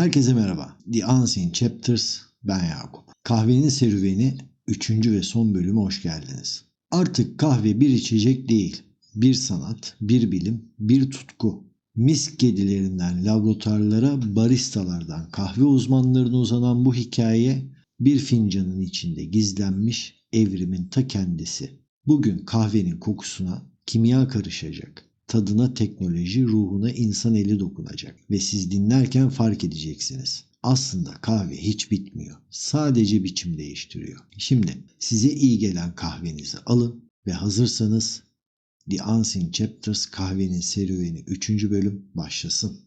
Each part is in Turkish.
Herkese merhaba. The Unseen Chapters, ben Yakup. Kahvenin serüveni 3. ve son bölüme hoş geldiniz. Artık kahve bir içecek değil, bir sanat, bir bilim, bir tutku. Mis kedilerinden laboratuvarlara, baristalardan kahve uzmanlarına uzanan bu hikaye bir fincanın içinde gizlenmiş evrimin ta kendisi. Bugün kahvenin kokusuna kimya karışacak tadına teknoloji, ruhuna insan eli dokunacak ve siz dinlerken fark edeceksiniz. Aslında kahve hiç bitmiyor. Sadece biçim değiştiriyor. Şimdi size iyi gelen kahvenizi alın ve hazırsanız The Unseen Chapters kahvenin serüveni 3. bölüm başlasın.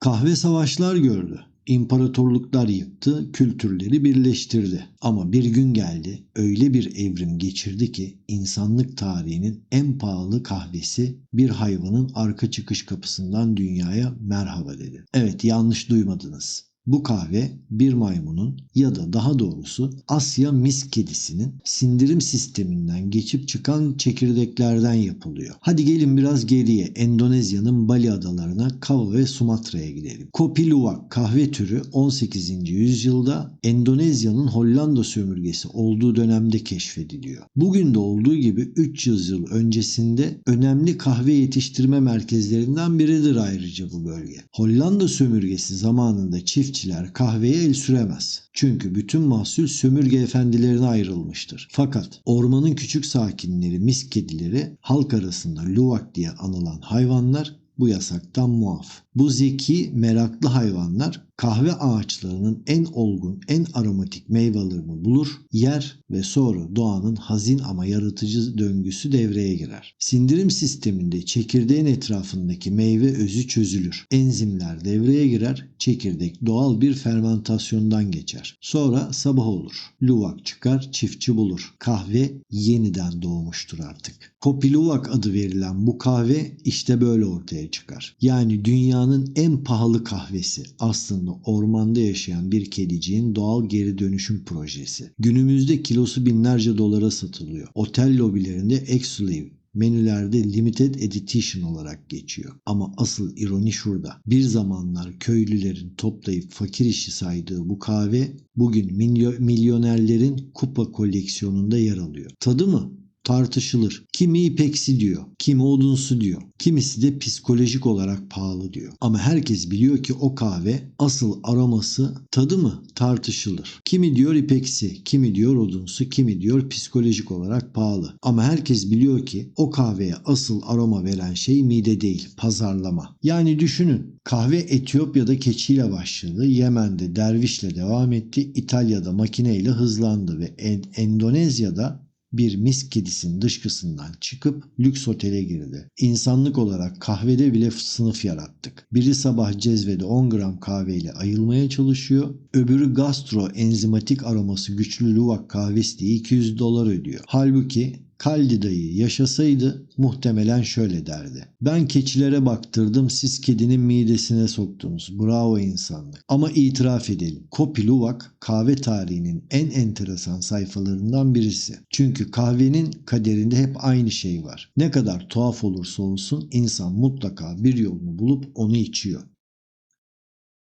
Kahve savaşlar gördü imparatorluklar yıktı, kültürleri birleştirdi. Ama bir gün geldi, öyle bir evrim geçirdi ki insanlık tarihinin en pahalı kahvesi bir hayvanın arka çıkış kapısından dünyaya merhaba dedi. Evet yanlış duymadınız. Bu kahve bir maymunun ya da daha doğrusu Asya mis kedisinin sindirim sisteminden geçip çıkan çekirdeklerden yapılıyor. Hadi gelin biraz geriye Endonezya'nın Bali adalarına Kava ve Sumatra'ya gidelim. Kopi Luwak kahve türü 18. yüzyılda Endonezya'nın Hollanda sömürgesi olduğu dönemde keşfediliyor. Bugün de olduğu gibi 300 yıl öncesinde önemli kahve yetiştirme merkezlerinden biridir ayrıca bu bölge. Hollanda sömürgesi zamanında çiftçi çiftçiler kahveye el süremez. Çünkü bütün mahsul sömürge efendilerine ayrılmıştır. Fakat ormanın küçük sakinleri, mis kedileri halk arasında luvak diye anılan hayvanlar bu yasaktan muaf. Bu zeki, meraklı hayvanlar kahve ağaçlarının en olgun, en aromatik meyvelerini bulur, yer ve sonra doğanın hazin ama yaratıcı döngüsü devreye girer. Sindirim sisteminde çekirdeğin etrafındaki meyve özü çözülür. Enzimler devreye girer, çekirdek doğal bir fermentasyondan geçer. Sonra sabah olur. Luvak çıkar, çiftçi bulur. Kahve yeniden doğmuştur artık. Kopi Luvak adı verilen bu kahve işte böyle ortaya çıkar. Yani dünyanın en pahalı kahvesi aslında ormanda yaşayan bir kediciğin doğal geri dönüşüm projesi. Günümüzde kilosu binlerce dolara satılıyor. Otel lobilerinde exclusive menülerde limited edition olarak geçiyor. Ama asıl ironi şurada. Bir zamanlar köylülerin toplayıp fakir işi saydığı bu kahve bugün milyonerlerin kupa koleksiyonunda yer alıyor. Tadı mı? Tartışılır. Kimi ipeksi diyor, kimi odunsu diyor. Kimisi de psikolojik olarak pahalı diyor. Ama herkes biliyor ki o kahve asıl aroması tadı mı tartışılır. Kimi diyor ipeksi, kimi diyor odunsu, kimi diyor psikolojik olarak pahalı. Ama herkes biliyor ki o kahveye asıl aroma veren şey mide değil, pazarlama. Yani düşünün kahve Etiyopya'da keçiyle başladı, Yemen'de dervişle devam etti, İtalya'da makineyle hızlandı ve Endonezya'da bir mis kedisinin dışkısından çıkıp lüks otele girdi. İnsanlık olarak kahvede bile sınıf yarattık. Biri sabah cezvede 10 gram kahveyle ayılmaya çalışıyor. Öbürü gastro enzimatik aroması güçlü luvak kahvesi diye 200 dolar ödüyor. Halbuki Kaldi dayı yaşasaydı muhtemelen şöyle derdi. Ben keçilere baktırdım siz kedinin midesine soktunuz. Bravo insanlık. Ama itiraf edelim. Kopi Luwak kahve tarihinin en enteresan sayfalarından birisi. Çünkü kahvenin kaderinde hep aynı şey var. Ne kadar tuhaf olursa olsun insan mutlaka bir yolunu bulup onu içiyor.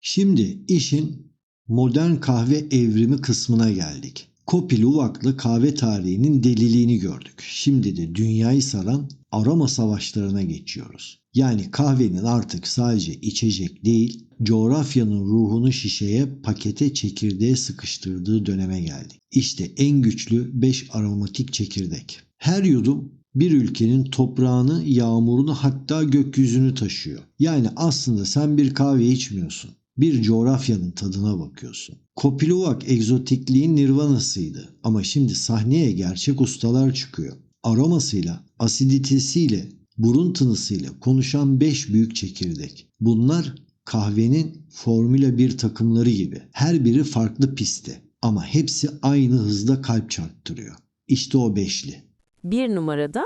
Şimdi işin modern kahve evrimi kısmına geldik. Kopi Luwak'la kahve tarihinin deliliğini gördük. Şimdi de dünyayı saran aroma savaşlarına geçiyoruz. Yani kahvenin artık sadece içecek değil, coğrafyanın ruhunu şişeye, pakete, çekirdeğe sıkıştırdığı döneme geldik. İşte en güçlü 5 aromatik çekirdek. Her yudum bir ülkenin toprağını, yağmurunu hatta gökyüzünü taşıyor. Yani aslında sen bir kahve içmiyorsun bir coğrafyanın tadına bakıyorsun. Kopiluvak egzotikliğin nirvanasıydı ama şimdi sahneye gerçek ustalar çıkıyor. Aromasıyla, asiditesiyle, burun tınısıyla konuşan 5 büyük çekirdek. Bunlar kahvenin Formula 1 takımları gibi. Her biri farklı pistte ama hepsi aynı hızda kalp çarptırıyor. İşte o beşli. Bir numarada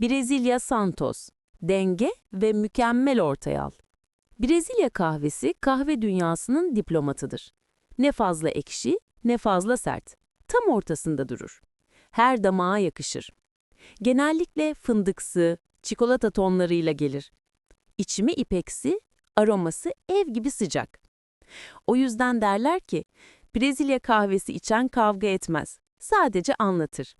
Brezilya Santos. Denge ve mükemmel ortaya al. Brezilya kahvesi kahve dünyasının diplomatıdır. Ne fazla ekşi, ne fazla sert. Tam ortasında durur. Her damağa yakışır. Genellikle fındıksı, çikolata tonlarıyla gelir. İçimi ipeksi aroması ev gibi sıcak. O yüzden derler ki, Brezilya kahvesi içen kavga etmez, sadece anlatır.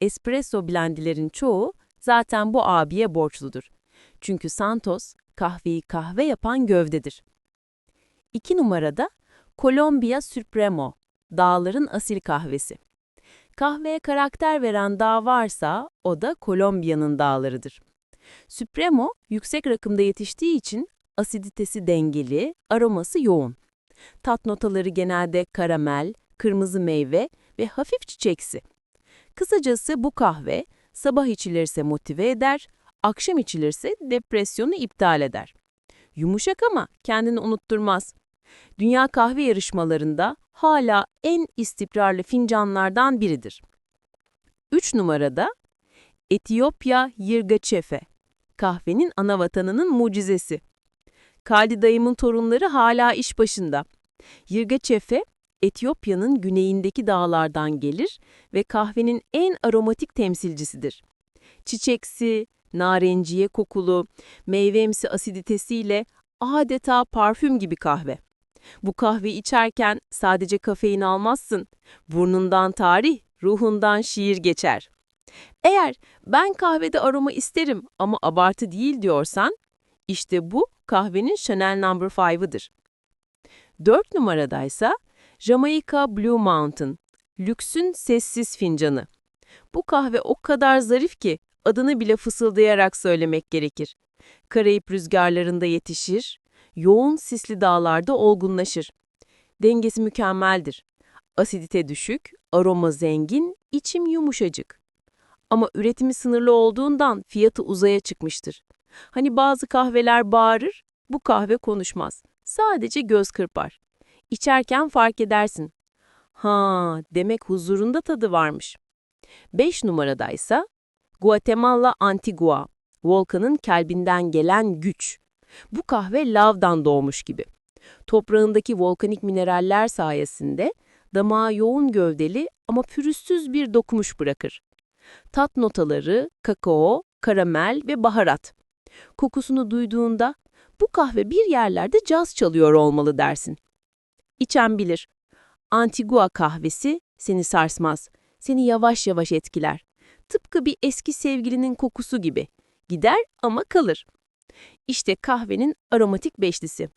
Espresso blendilerin çoğu zaten bu abiye borçludur. Çünkü Santos, kahveyi kahve yapan gövdedir. İki numarada Colombia Supremo, dağların asil kahvesi. Kahveye karakter veren dağ varsa o da Kolombiya'nın dağlarıdır. Supremo yüksek rakımda yetiştiği için asiditesi dengeli, aroması yoğun. Tat notaları genelde karamel, kırmızı meyve ve hafif çiçeksi. Kısacası bu kahve sabah içilirse motive eder, akşam içilirse depresyonu iptal eder. Yumuşak ama kendini unutturmaz. Dünya kahve yarışmalarında hala en istikrarlı fincanlardan biridir. 3 numarada Etiyopya Yirgaçefe, kahvenin ana vatanının mucizesi. Kaldi dayımın torunları hala iş başında. Yirgaçefe, Etiyopya'nın güneyindeki dağlardan gelir ve kahvenin en aromatik temsilcisidir. Çiçeksi, narenciye kokulu, meyvemsi asiditesiyle adeta parfüm gibi kahve. Bu kahve içerken sadece kafein almazsın. Burnundan tarih, ruhundan şiir geçer. Eğer ben kahvede aroma isterim ama abartı değil diyorsan, işte bu kahvenin Chanel No. 5'ıdır. 4 numaradaysa Jamaica Blue Mountain, lüksün sessiz fincanı. Bu kahve o kadar zarif ki adını bile fısıldayarak söylemek gerekir. Karayip rüzgarlarında yetişir, yoğun sisli dağlarda olgunlaşır. Dengesi mükemmeldir. Asidite düşük, aroma zengin, içim yumuşacık. Ama üretimi sınırlı olduğundan fiyatı uzaya çıkmıştır. Hani bazı kahveler bağırır, bu kahve konuşmaz. Sadece göz kırpar. İçerken fark edersin. Ha, demek huzurunda tadı varmış. 5 numaradaysa Guatemala Antigua, volkanın kelbinden gelen güç. Bu kahve lavdan doğmuş gibi. Toprağındaki volkanik mineraller sayesinde damağa yoğun gövdeli ama pürüzsüz bir dokumuş bırakır. Tat notaları, kakao, karamel ve baharat. Kokusunu duyduğunda bu kahve bir yerlerde caz çalıyor olmalı dersin. İçen bilir. Antigua kahvesi seni sarsmaz, seni yavaş yavaş etkiler. Tıpkı bir eski sevgilinin kokusu gibi. Gider ama kalır. İşte kahvenin aromatik beşlisi.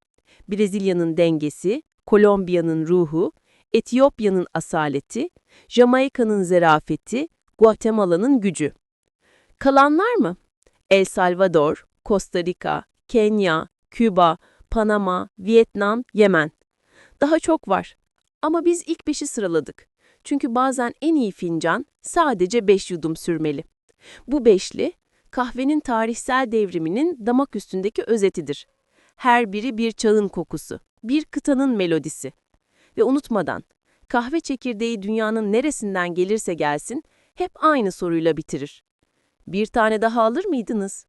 Brezilya'nın dengesi, Kolombiya'nın ruhu, Etiyopya'nın asaleti, Jamaika'nın zerafeti, Guatemala'nın gücü. Kalanlar mı? El Salvador, Costa Rica, Kenya, Küba, Panama, Vietnam, Yemen. Daha çok var. Ama biz ilk beşi sıraladık. Çünkü bazen en iyi fincan sadece beş yudum sürmeli. Bu beşli, kahvenin tarihsel devriminin damak üstündeki özetidir. Her biri bir çağın kokusu, bir kıtanın melodisi. Ve unutmadan, kahve çekirdeği dünyanın neresinden gelirse gelsin, hep aynı soruyla bitirir. Bir tane daha alır mıydınız?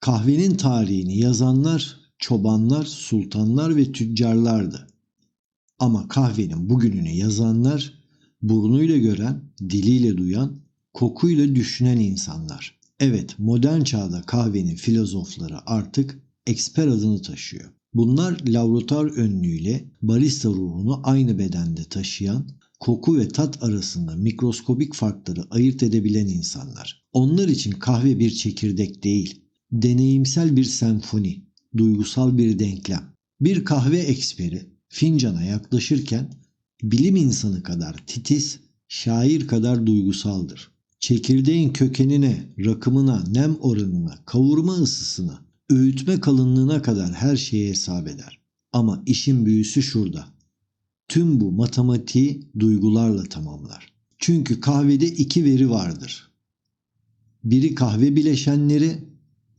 Kahvenin tarihini yazanlar çobanlar, sultanlar ve tüccarlardı. Ama kahvenin bugününü yazanlar burnuyla gören, diliyle duyan, kokuyla düşünen insanlar. Evet, modern çağda kahvenin filozofları artık eksper adını taşıyor. Bunlar laboratuvar önlüğüyle barista ruhunu aynı bedende taşıyan, koku ve tat arasında mikroskobik farkları ayırt edebilen insanlar. Onlar için kahve bir çekirdek değil, deneyimsel bir senfoni, duygusal bir denklem. Bir kahve eksperi fincana yaklaşırken bilim insanı kadar titiz, şair kadar duygusaldır. Çekirdeğin kökenine, rakımına, nem oranına, kavurma ısısına, öğütme kalınlığına kadar her şeyi hesap eder. Ama işin büyüsü şurada. Tüm bu matematiği duygularla tamamlar. Çünkü kahvede iki veri vardır. Biri kahve bileşenleri,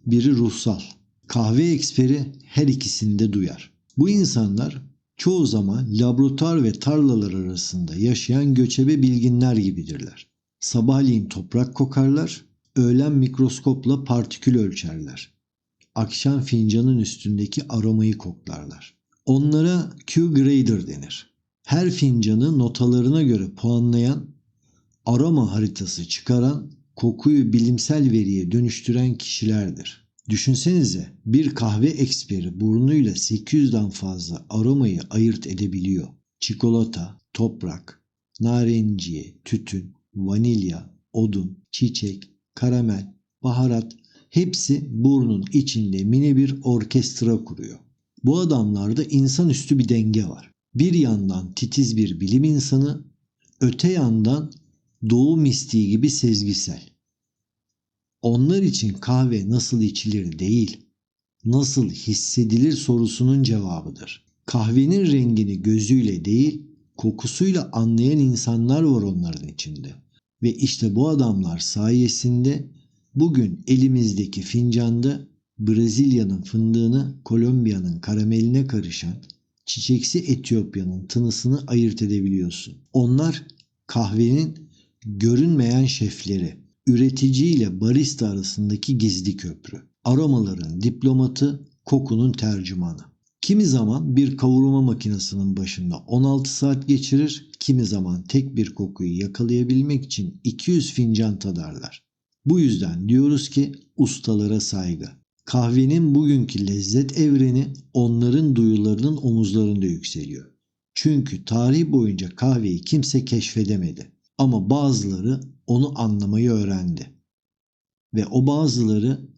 biri ruhsal. Kahve eksperi her ikisini de duyar. Bu insanlar çoğu zaman laboratuvar ve tarlalar arasında yaşayan göçebe bilginler gibidirler. Sabahleyin toprak kokarlar, öğlen mikroskopla partikül ölçerler. Akşam fincanın üstündeki aromayı koklarlar. Onlara Q-grader denir. Her fincanı notalarına göre puanlayan, aroma haritası çıkaran, kokuyu bilimsel veriye dönüştüren kişilerdir. Düşünsenize bir kahve eksperi burnuyla 800'den fazla aromayı ayırt edebiliyor. Çikolata, toprak, narenciye, tütün, vanilya, odun, çiçek, karamel, baharat hepsi burnun içinde mini bir orkestra kuruyor. Bu adamlarda insanüstü bir denge var. Bir yandan titiz bir bilim insanı, öte yandan doğu mistiği gibi sezgisel. Onlar için kahve nasıl içilir değil, nasıl hissedilir sorusunun cevabıdır. Kahvenin rengini gözüyle değil, kokusuyla anlayan insanlar var onların içinde. Ve işte bu adamlar sayesinde bugün elimizdeki fincanda Brezilya'nın fındığını Kolombiya'nın karameline karışan çiçeksi Etiyopya'nın tınısını ayırt edebiliyorsun. Onlar kahvenin görünmeyen şefleri, üretici ile barista arasındaki gizli köprü. Aromaların diplomatı, kokunun tercümanı. Kimi zaman bir kavurma makinesinin başında 16 saat geçirir, kimi zaman tek bir kokuyu yakalayabilmek için 200 fincan tadarlar. Bu yüzden diyoruz ki ustalara saygı. Kahvenin bugünkü lezzet evreni onların duyularının omuzlarında yükseliyor. Çünkü tarih boyunca kahveyi kimse keşfedemedi. Ama bazıları onu anlamayı öğrendi. Ve o bazıları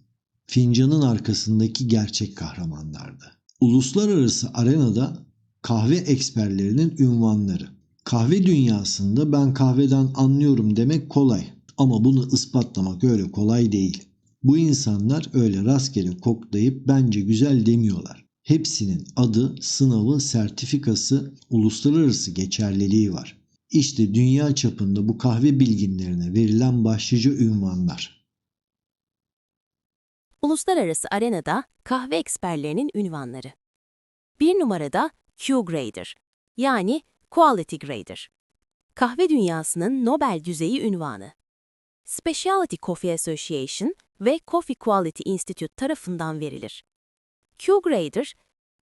fincanın arkasındaki gerçek kahramanlardı. Uluslararası arenada kahve eksperlerinin ünvanları. Kahve dünyasında ben kahveden anlıyorum demek kolay ama bunu ispatlamak öyle kolay değil. Bu insanlar öyle rastgele koklayıp bence güzel demiyorlar. Hepsinin adı, sınavı, sertifikası, uluslararası geçerliliği var. İşte dünya çapında bu kahve bilginlerine verilen başlıca ünvanlar. Uluslararası arenada kahve eksperlerinin ünvanları. Bir numarada Q-Grader yani Quality Grader. Kahve dünyasının Nobel düzeyi ünvanı. Specialty Coffee Association ve Coffee Quality Institute tarafından verilir. Q-Grader,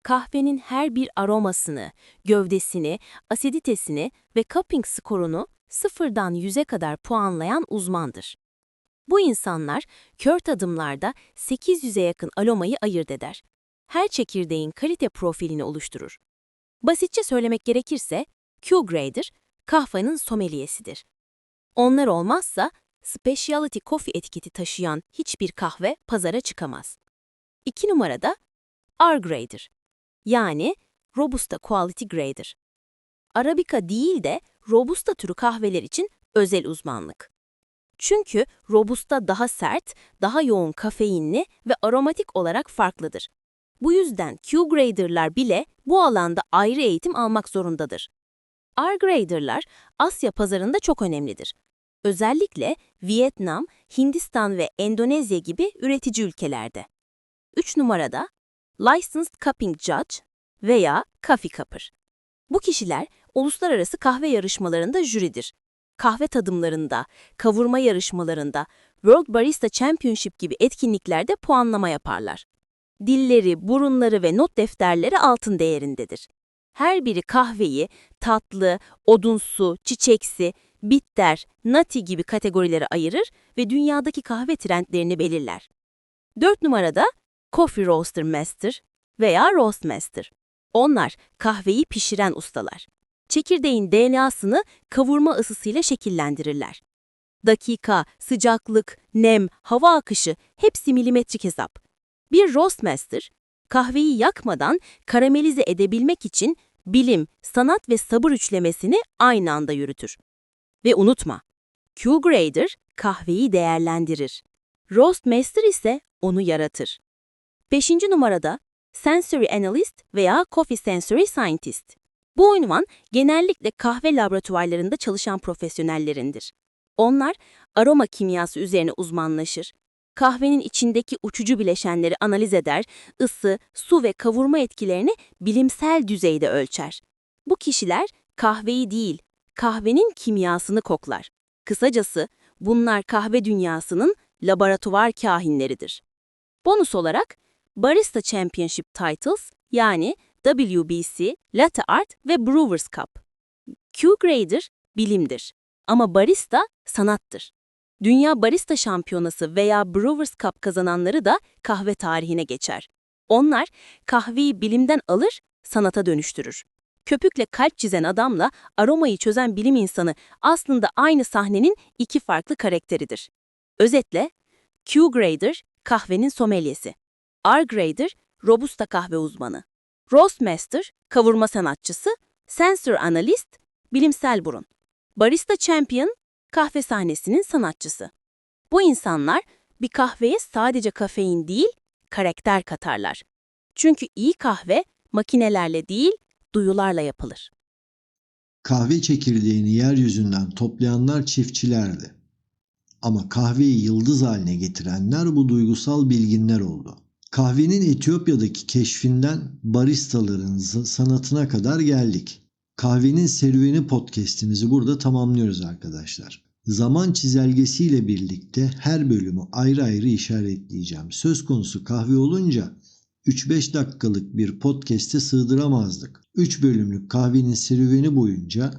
kahvenin her bir aromasını, gövdesini, asiditesini ve cupping skorunu sıfırdan yüze kadar puanlayan uzmandır. Bu insanlar kör tadımlarda 800'e yakın aromayı ayırt eder. Her çekirdeğin kalite profilini oluşturur. Basitçe söylemek gerekirse Q-Grader kahvenin someliyesidir. Onlar olmazsa Specialty Coffee etiketi taşıyan hiçbir kahve pazara çıkamaz. 2 numarada R-Grader yani Robusta Quality Grader. Arabica değil de Robusta türü kahveler için özel uzmanlık. Çünkü Robusta daha sert, daha yoğun kafeinli ve aromatik olarak farklıdır. Bu yüzden Q-Grader'lar bile bu alanda ayrı eğitim almak zorundadır. R-Grader'lar Asya pazarında çok önemlidir. Özellikle Vietnam, Hindistan ve Endonezya gibi üretici ülkelerde. 3 numarada Licensed Cupping Judge veya Coffee Cupper. Bu kişiler uluslararası kahve yarışmalarında jüridir. Kahve tadımlarında, kavurma yarışmalarında, World Barista Championship gibi etkinliklerde puanlama yaparlar. Dilleri, burunları ve not defterleri altın değerindedir. Her biri kahveyi tatlı, odunsu, çiçeksi, bitter, nutty gibi kategorilere ayırır ve dünyadaki kahve trendlerini belirler. 4 numarada Coffee Roaster Master veya Roast Master. Onlar kahveyi pişiren ustalar. Çekirdeğin DNA'sını kavurma ısısıyla şekillendirirler. Dakika, sıcaklık, nem, hava akışı hepsi milimetrik hesap. Bir Roast Master, kahveyi yakmadan karamelize edebilmek için bilim, sanat ve sabır üçlemesini aynı anda yürütür. Ve unutma, Q-Grader kahveyi değerlendirir. Roast Master ise onu yaratır. Beşinci numarada Sensory Analyst veya Coffee Sensory Scientist. Bu ünvan genellikle kahve laboratuvarlarında çalışan profesyonellerindir. Onlar aroma kimyası üzerine uzmanlaşır. Kahvenin içindeki uçucu bileşenleri analiz eder, ısı, su ve kavurma etkilerini bilimsel düzeyde ölçer. Bu kişiler kahveyi değil, kahvenin kimyasını koklar. Kısacası bunlar kahve dünyasının laboratuvar kahinleridir. Bonus olarak Barista Championship Titles yani WBC, Latte Art ve Brewers Cup. Q-Grader bilimdir ama barista sanattır. Dünya Barista Şampiyonası veya Brewers Cup kazananları da kahve tarihine geçer. Onlar kahveyi bilimden alır, sanata dönüştürür. Köpükle kalp çizen adamla aromayı çözen bilim insanı aslında aynı sahnenin iki farklı karakteridir. Özetle, Q Grader kahvenin somelyesi, R Grader robusta kahve uzmanı, Roastmaster kavurma sanatçısı, Sensor Analist bilimsel burun, Barista Champion kahve sahnesinin sanatçısı. Bu insanlar bir kahveye sadece kafein değil, karakter katarlar. Çünkü iyi kahve makinelerle değil, duyularla yapılır. Kahve çekirdeğini yeryüzünden toplayanlar çiftçilerdi. Ama kahveyi yıldız haline getirenler bu duygusal bilginler oldu. Kahvenin Etiyopya'daki keşfinden baristaların sanatına kadar geldik. Kahvenin serüveni podcast'imizi burada tamamlıyoruz arkadaşlar. Zaman çizelgesiyle birlikte her bölümü ayrı ayrı işaretleyeceğim. Söz konusu kahve olunca 3-5 dakikalık bir podcast'e sığdıramazdık. 3 bölümlük kahvenin serüveni boyunca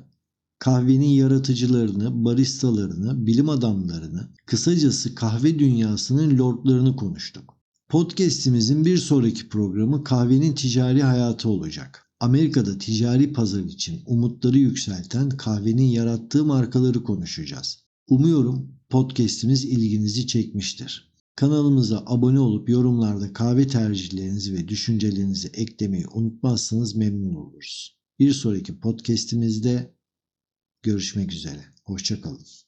kahvenin yaratıcılarını, baristalarını, bilim adamlarını, kısacası kahve dünyasının lordlarını konuştuk. Podcast'imizin bir sonraki programı kahvenin ticari hayatı olacak. Amerika'da ticari pazar için umutları yükselten kahvenin yarattığı markaları konuşacağız. Umuyorum podcast'imiz ilginizi çekmiştir. Kanalımıza abone olup yorumlarda kahve tercihlerinizi ve düşüncelerinizi eklemeyi unutmazsanız memnun oluruz. Bir sonraki podcast'imizde görüşmek üzere. Hoşçakalın.